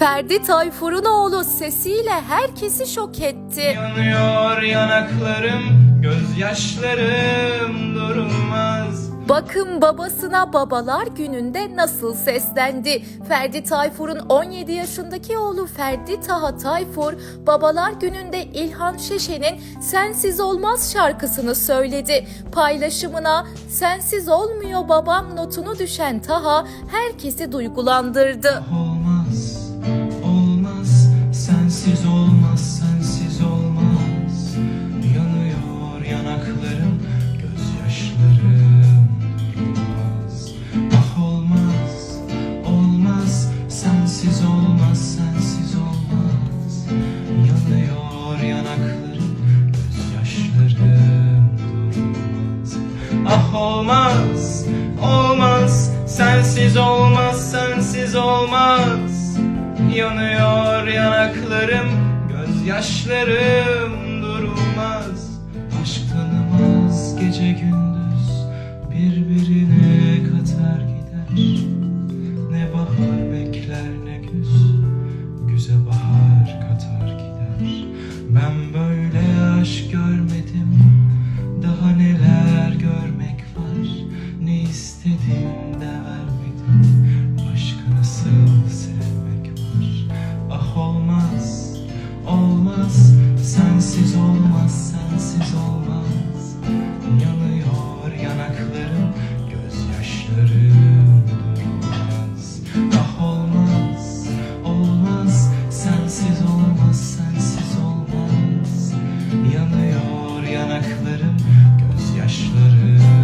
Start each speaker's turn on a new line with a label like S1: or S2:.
S1: Ferdi Tayfur'un oğlu sesiyle herkesi şok etti.
S2: Yanıyor yanaklarım, gözyaşlarım durulmaz.
S1: Bakın babasına babalar gününde nasıl seslendi. Ferdi Tayfur'un 17 yaşındaki oğlu Ferdi Taha Tayfur, babalar gününde İlhan Şeşe'nin Sensiz Olmaz şarkısını söyledi. Paylaşımına Sensiz olmuyor babam notunu düşen Taha herkesi duygulandırdı.
S2: Olmaz, Ah olmaz, olmaz, sensiz olmaz, sensiz olmaz. Yanıyor yanaklarım, gözyaşlarım durulmaz. Aşk tanımaz gece gündüz, birbirine İstedim de vermedim. Başka nasıl sevmek var? Ah olmaz, olmaz. Sensiz olmaz, sensiz olmaz. Yanıyor yanaklarım Gözyaşlarım durmaz Ah olmaz, olmaz. Sensiz olmaz, sensiz olmaz. Yanıyor yanaklarım Gözyaşlarım